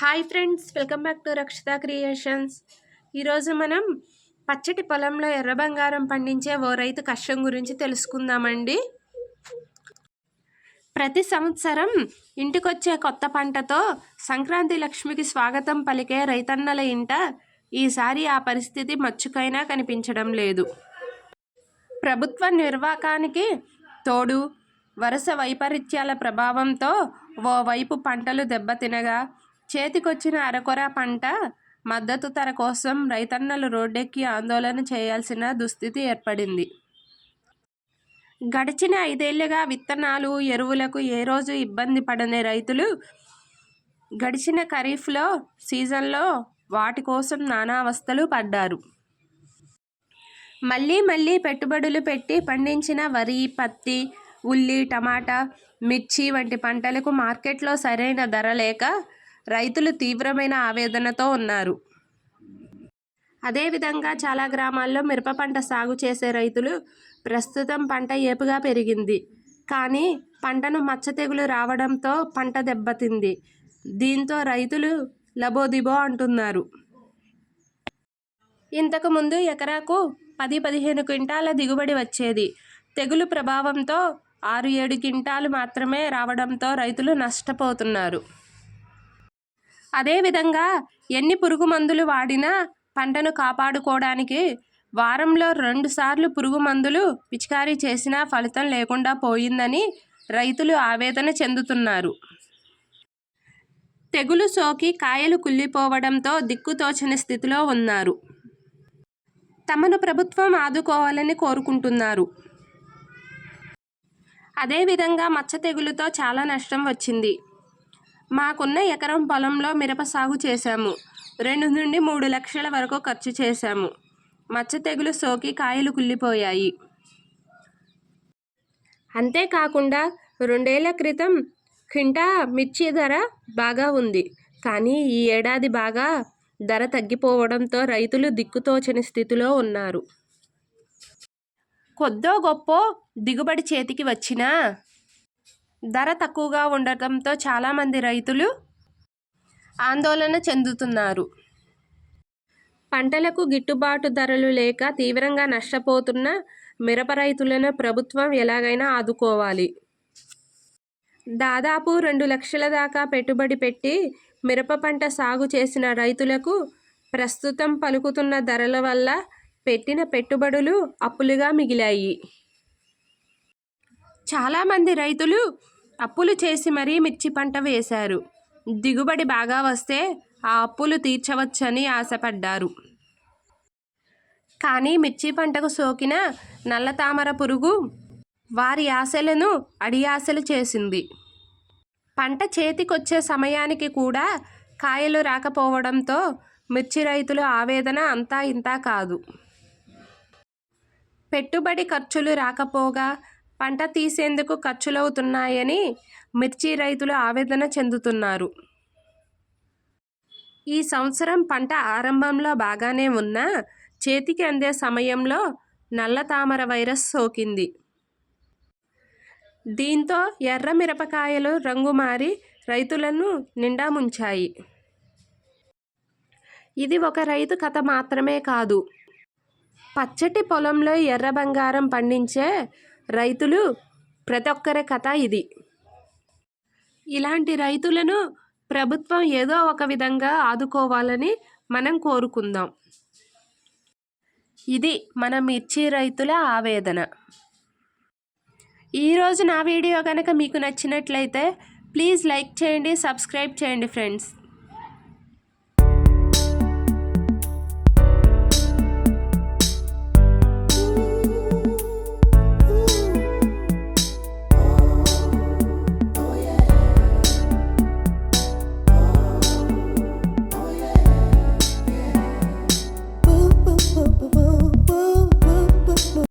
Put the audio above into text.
Hi friends welcome back to Rakshita creations. ఈరోజు మనం పచ్చటి పొలంలో ఎర్ర బంగారం పండించే ఓ రైతు కష్టం గురించి తెలుసుకుందామండి. ప్రతి సంవత్సరం ఇంటికొచ్చే కొత్త పంటతో సంక్రాంతి లక్ష్మికి స్వాగతం పలికే రైతన్నల ఇంట ఈసారి ఆ పరిస్థితి మచ్చుకైనా కనిపించడం లేదు. ప్రభుత్వ నిర్వాకానికి తోడు వరుస వైపరీత్యాల ప్రభావంతో ఓవైపు పంటలు దెబ్బతినగా చేతికొచ్చిన అరకొర పంట మద్దతు ధర కోసం రైతన్నలు రోడ్డెక్కి ఆందోళన చేయాల్సిన దుస్థితి ఏర్పడింది. గడిచిన ఐదేళ్ళుగా విత్తనాలు ఎరువులకు ఏ రోజు ఇబ్బంది పడని రైతులు గడిచిన ఖరీఫ్లో సీజన్లో వాటి కోసం నానా అవస్థలు పడ్డారు. మళ్ళీ మళ్ళీ పెట్టుబడులు పెట్టి పండించిన వరి పత్తి ఉల్లి టమాటా మిర్చి వంటి పంటలకు మార్కెట్లో సరైన ధర లేక రైతులు తీవ్రమైన ఆవేదనతో ఉన్నారు. అదేవిధంగా చాలా గ్రామాల్లో మిరప పంట సాగు చేసే రైతులు ప్రస్తుతం పంట ఏపుగా పెరిగింది. కానీ పంటను మచ్చ తెగులు రావడంతో పంట దెబ్బతింది. దీంతో రైతులు లబోదిబో అంటున్నారు. ఇంతకుముందు ఎకరాకు పది పదిహేను క్వింటాల దిగుబడి వచ్చేది. తెగులు ప్రభావంతో ఆరు ఏడు క్వింటాలు మాత్రమే రావడంతో రైతులు నష్టపోతున్నారు. అదేవిధంగా ఎన్ని పురుగు మందులు వాడినా పంటను కాపాడుకోవడానికి వారంలో రెండుసార్లు పురుగు మందులు పిచికారీ చేసినా ఫలితం లేకుండా పోయిందని రైతులు ఆవేదన చెందుతున్నారు. తెగులు సోకి కాయలు కుళ్ళిపోవడంతో దిక్కుతోచని స్థితిలో ఉన్నారు. తమను ప్రభుత్వం ఆదుకోవాలని కోరుకుంటున్నారు. అదేవిధంగా మచ్చ తెగులుతో చాలా నష్టం వచ్చింది. మాకున్న ఎకరం పొలంలో మిరప సాగు చేశాము. రెండు నుండి మూడు లక్షల వరకు ఖర్చు చేశాము. మచ్చ తెగులు సోకి కాయలు కుళ్ళిపోయాయి. అంతేకాకుండా రెండేళ్ళ క్రితం క్వింటా మిర్చి ధర బాగా ఉంది. కానీ ఈ ఏడాది బాగా ధర తగ్గిపోవడంతో రైతులు దిక్కుతోచని స్థితిలో ఉన్నారు. కొద్దో గొప్ప దిగుబడి చేతికి వచ్చినా ధర తక్కువగా ఉండటంతో చాలామంది రైతులు ఆందోళన చెందుతున్నారు. పంటలకు గిట్టుబాటు ధరలు లేక తీవ్రంగా నష్టపోతున్న మిరప రైతులను ప్రభుత్వం ఎలాగైనా ఆదుకోవాలి. దాదాపు రెండు లక్షల దాకా పెట్టుబడి పెట్టి మిరప పంట సాగు చేసిన రైతులకు ప్రస్తుతం పలుకుతున్న ధరల వల్ల పెట్టిన పెట్టుబడులు అప్పులుగా మిగిలాయి. చాలామంది రైతులు అప్పులు చేసి మరీ మిర్చి పంట వేశారు. దిగుబడి బాగా వస్తే ఆ అప్పులు తీర్చవచ్చని ఆశపడ్డారు. కానీ మిర్చి పంటకు సోకిన నల్ల తామర పురుగు వారి ఆశలను అడియాశలు చేసింది. పంట చేతికొచ్చే సమయానికి కూడా కాయలు రాకపోవడంతో మిర్చి రైతుల ఆవేదన అంతా ఇంతా కాదు. పెట్టుబడి ఖర్చులు రాకపోగా పంట తీసేందుకు ఖర్చులవుతున్నాయని మిర్చి రైతులు ఆవేదన చెందుతున్నారు. ఈ సంవత్సరం పంట ఆరంభంలో బాగానే ఉన్నా చేతికి అందే సమయంలో నల్ల తామర వైరస్ సోకింది. దీంతో ఎర్ర మిరపకాయలు రంగు మారి రైతులను నిండా ముంచాయి. ఇది ఒక రైతు కథ మాత్రమే కాదు. పచ్చటి పొలంలో ఎర్ర బంగారం పండించే రైతులు ప్రతి ఒక్కరి కథ ఇది. ఇలాంటి రైతులను ప్రభుత్వం ఏదో ఒక విధంగా ఆదుకోవాలని మనం కోరుకుందాం. ఇది మన మిర్చి రైతుల ఆవేదన. ఈరోజు నా వీడియో కనుక మీకు నచ్చినట్లయితే ప్లీజ్ లైక్ చేయండి సబ్స్క్రైబ్ చేయండి ఫ్రెండ్స్.